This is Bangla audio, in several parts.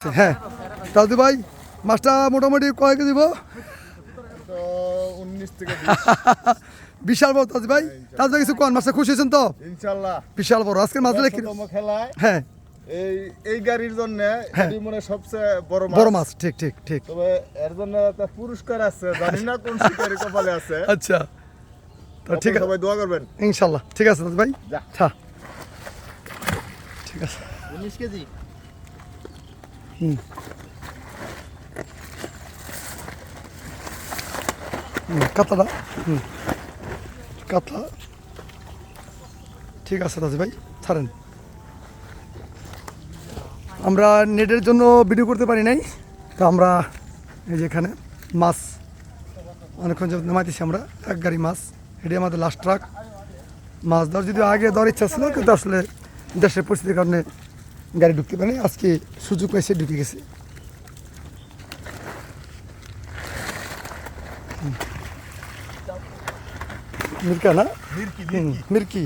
হ্যাঁ ভাই মাছটা মোটামুটি কয় কেজি দিব থেকে বিশাল বড় তাজু ভাই। তাজু ভাই কিছু কোন মাছটা খুশি হয়েছেন তো? বিশাল বড় আজকে মাছ ব্যস্ততম খেলায় হ্যাঁ। এই এই গাড়ির জন্য হ্যাঁ। এটি মনে সবচেয়ে বড় মাছ। বড় মাছ ঠিক ঠিক ঠিক। তবে এর জন্য একটা পুরস্কার আছে জানি না কোন শিকারি কপালে আছে। আচ্ছা। তো ঠিক আছে। সবাই দোয়া করবেন। ইনশাল্লাহ। ঠিক আছে তাজু ভাই। যা। হ্যাঁ। ঠিক আছে। উনিশ কেজি? হুম, কাতলা। হুম। কাতলা। ঠিক আছে রাজু ভাই ছাড়েন। আমরা নেটের জন্য ভিডিও করতে পারি নাই। তো আমরা এই যে এখানে মাছ অনেকক্ষণ যাবত নামাইতেছি আমরা এক গাড়ি মাছ। এটি আমাদের লাস্ট ট্রাক মাছ ধর যদি আগে ধর ইচ্ছা ছিল কিন্তু আসলে দেশের পরিস্থিতির কারণে গাড়ি ঢুকতে পারেনি আজকে সুযোগ পেয়েছে ঢুকে গেছে। মির্কা না? মির্কি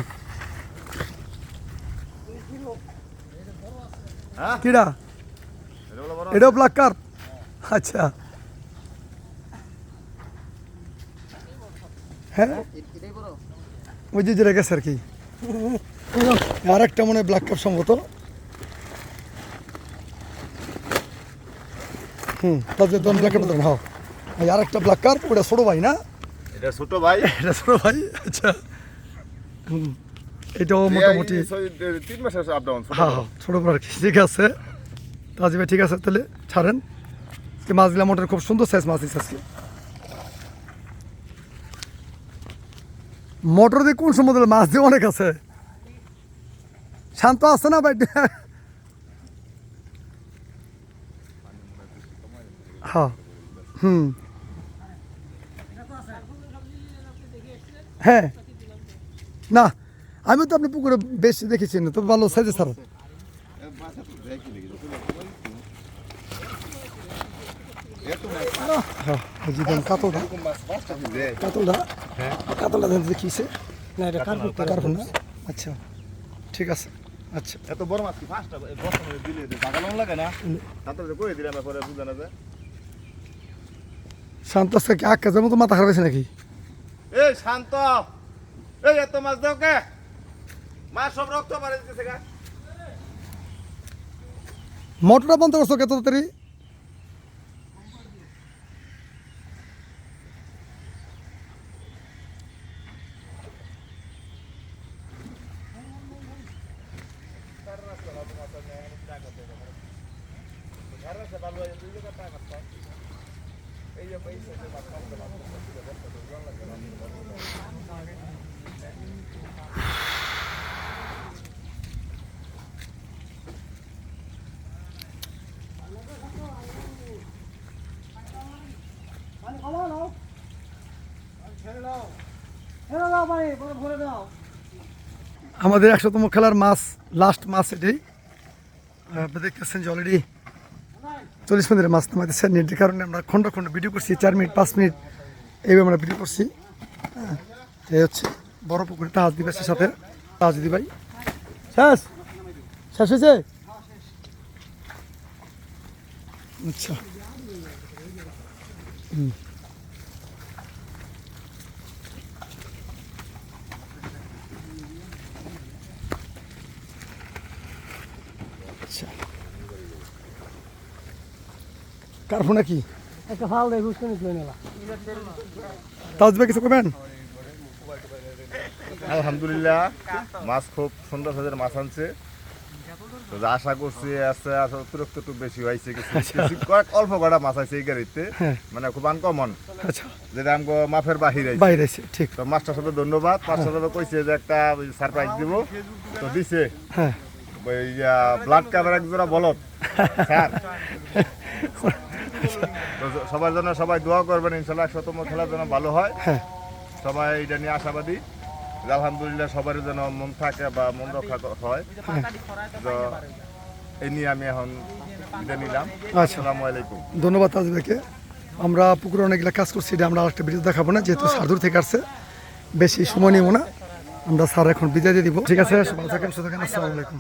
হ্যাঁ? কিরা। এটাও ব্ল্যাক কার্প আচ্ছা। হ্যাঁ? ওই যে যেটা গেছে আর কি। আর একটা মনে হয় ব্ল্যাক কাপ সম্ভবত। হুম। তাদের দন ব্ল্যাক কাপ হ্যাঁ এই আর একটা ব্ল্যাক কার্প ওটা ছোটো ভাই না? এটা ছোট ভাই। এটা ছোটো ভাই? আচ্ছা। এটাও মোটামুটি আপ ডাউন হ্যাঁ হ্যাঁ ছোটো ঠিক আছে। তাজি ভাই ঠিক আছে তাহলে ছাড়েন। আজকে মাছগুলা মোটর খুব সুন্দর সাইজ মাছ দিচ্ছে আজকে। মোটর দিয়ে কোন সময় মাছ দিয়ে অনেক আছে? শান্ত আছে না ভাই? হ্যাঁ হুম। হ্যাঁ। না আমি তো আপনি পুকুরে বেশি দেখেছি না তো ভালো সাইজে স্যার কাতলটা। কাতলটা? কাতলটা দেখিছে না এটা কার্পন না? আচ্ছা ঠিক আছে আচ্ছা। এত বড় মাছ কি ফার্স্ট দিলে বাগানো লাগে না? তারপরে কই দিলাম পরে বুঝা না যে? শান্ত আজকে কি? আকাশের মতো মাথা খারাপ হয়েছে নাকি? এই শান্ত। এই এত মাছ দাও কে? মাছ সব রক্ত মারে দিতেছে গা। মোটরটা বন্ধ করছ কত তাড়াতাড়ি? আমাদের একশোতম খেলার মাছ লাস্ট মাছ এটাই। আপনি দেখতেছেন যে অলরেডি চল্লিশ মিনিটের মাছ নামাইতেছে যে কারণে আমরা খন্ড খন্ড ভিডিও করছি, চার মিনিট, পাঁচ মিনিট, এইভাবে আমরা ভিডিও করছি। হ্যাঁ এই হচ্ছে বড় পুকুরে তাহাজ দিবাসের সাথে তাহাজ দিবাই। শেষ? শেষ হয়েছে? আচ্ছা। হুম। কারফো নাকি একটা ফাল দেয় ঘুষ করে কিছু করবেন আলহামদুলিল্লাহ মাছ খুব সুন্দর সুন্দর মাছ আনছে। তো যা আশা করছি আছে আসলে অতিরিক্ত একটু বেশি হয়েছে কিছু। কিছু কয়েক অল্প কটা মাছ আছে এই গাড়িতে হ্যাঁ। মানে খুব আনকমন। আচ্ছা। যেটা আমাকে মাফের বাহির। আছে আছে ঠিক। তো মাস্টার সাথে ধন্যবাদ। মাস্টার সাথে কইছে যে একটা সারপ্রাইজ দিব। তো দিছে। হ্যাঁ। ওই ব্লাড কাভার এক জোড়া বলত স্যার। সবার জন্য সবাই দোয়া করবেন ইনশাল্লাহ শতম খেলার জন্য ভালো হয়। হ্যাঁ। সবাই এটা নিয়ে আশাবাদী। আলহামদুলিল্লাহ সবার যেন মন থাকে বা মন রক্ষা হয়। তো এই নিয়ে আমি এখন এটা নিলাম। আচ্ছা। আসসালামু আলাইকুম। ধন্যবাদ তাজ ভাইকে আমরা পুকুরে অনেকগুলো কাজ করছি এটা আমরা আরেকটা ভিডিও দেখাবো না যেহেতু সাধুর থেকে আসছে। বেশি সময় নিব না। আমরা স্যার এখন বিদায় দিয়ে দিব। ঠিক আছে ভালো থাকেন সুতরাং আসসালামু আলাইকুম।